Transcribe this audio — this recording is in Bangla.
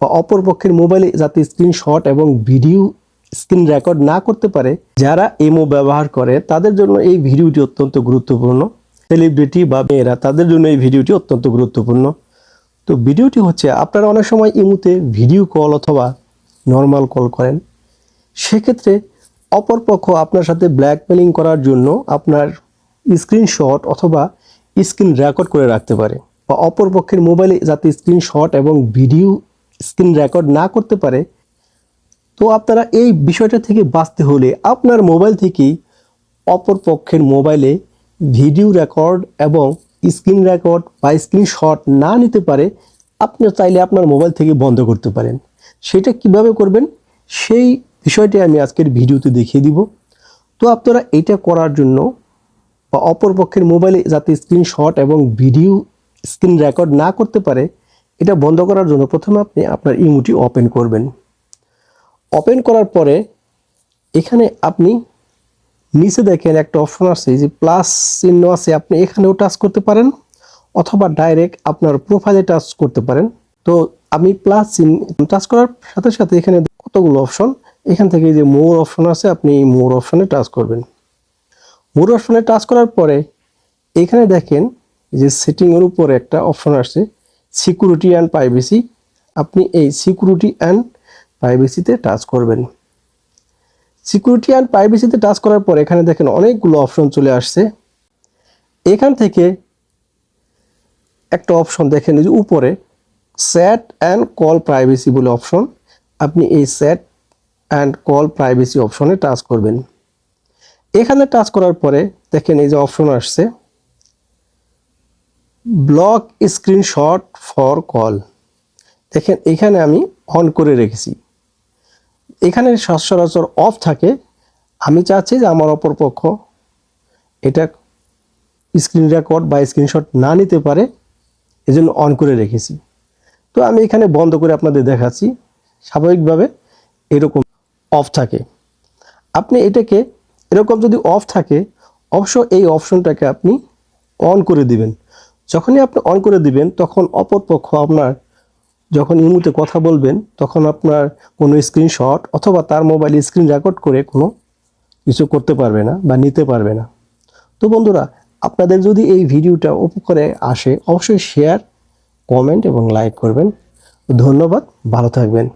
বা অপর পক্ষের মোবাইলে যাতে স্ক্রিনশট এবং ভিডিও স্ক্রিন রেকর্ড না করতে পারে, যারা এমও ব্যবহার করে, তাদের জন্য এই ভিডিওটি অত্যন্ত গুরুত্বপূর্ণ। সেলিব্রিটি বা মেয়েরা, তাদের জন্য এই ভিডিওটি অত্যন্ত গুরুত্বপূর্ণ। তো ভিডিওটি হচ্ছে, আপনারা অনেক সময় ইমুতে ভিডিও কল অথবা নর্মাল কল করেন। সেক্ষেত্রে অপরপক্ষ আপনার সাথে ব্ল্যাকমেলিং করার জন্য আপনার স্ক্রিনশট অথবা স্ক্রিন রেকর্ড করে রাখতে পারে। বা অপরপক্ষের মোবাইলে যাতে স্ক্রিনশট এবং ভিডিও স্ক্রিন রেকর্ড না করতে পারে, তো আপনারা এই বিষয়টা থেকে বাঁচতে হলে আপনার মোবাইল থেকেই অপর পক্ষের মোবাইলে ভিডিও রেকর্ড এবং স্ক্রিন রেকর্ড বা স্ক্রিনশট না নিতে পারে, আপনি চাইলে আপনার মোবাইল থেকে বন্ধ করতে পারেন। সেটা কীভাবে করবেন? সেই বিষয়টি আমি আজকের ভিডিওতে দেখিয়ে দিব। তো আপনারা এটা করার জন্য বা অপর পক্ষের মোবাইলে যাতে স্ক্রিনশট এবং ভিডিও স্ক্রিন রেকর্ড না করতে পারে এটা বন্ধ করার জন্য প্রথমে আপনি আপনার ইমোটি ওপেন করবেন। ওপেন করার পরে এখানে আপনি নিচে দেখেন একটা অপশন আছে যে প্লাস চিহ্ন আছে, আপনি এখানেও টাচ করতে পারেন অথবা ডাইরেক্ট আপনার প্রোফাইলে টাচ করতে পারেন। তো আমি প্লাস চিহ্ন টাচ করার সাথে সাথে এখানে কতগুলো অপশন এখান থেকে যে মোর অপশন আছে, আপনি মোর অপশনে টাচ করবেন। মোর অপশনে টাচ করার পরে এখানে দেখেন যে সেটিংয়ের উপরে একটা অপশন আসছে। Security and privacy. আপনি এই সিকিউরিটি অ্যান্ড প্রাইভেসিতে টাচ করবেন। সিকিউরিটি অ্যান্ড প্রাইভেসিতে টাচ করার পর এখানে দেখেন অনেকগুলো অপশন চলে আসছে। এখান থেকে একটা অপশন দেখেন যে উপরে স্যাট অ্যান্ড কল প্রাইভেসি বলে অপশন। আপনি এই স্যাট অ্যান্ড কল প্রাইভেসি অপশনে টাচ করবেন। এখানে টাচ করার পরে দেখেন এই যে অপশন আসছে। ব্লক স্ক্রিনশট ফর কল দেখেন, এখানে আমি অন করে রেখেছি। এখানে সচরাচর অফ থাকে। আমি চাচ্ছি যে আমার অপর পক্ষ এটা স্ক্রিন রেকর্ড বা স্ক্রিনশট না নিতে পারে, এজন্য অন করে রেখেছি। তো আমি এখানে বন্ধ করে আপনাদের দেখাচ্ছি। স্বাভাবিকভাবে এরকম অফ থাকে। আপনি এটাকে এরকম যদি অফ থাকে, অবশ্য এই অপশনটাকে আপনি অন করে দিবেন। যখনই আপনি অন করে দিবেন, তখন অপর পক্ষ আপনার যখন ইমুতে কথা বলবেন, তখন আপনার কোনো স্ক্রিনশট অথবা তার মোবাইল স্ক্রিন রেকর্ড করে কোনো কিছু করতে পারবে না বা নিতে পারবে না। তো বন্ধুরা, আপনাদের যদি এই ভিডিওটা উপকারে আসে, অবশ্যই শেয়ার কমেন্ট এবং লাইক করবেন। ধন্যবাদ, ভালো থাকবেন।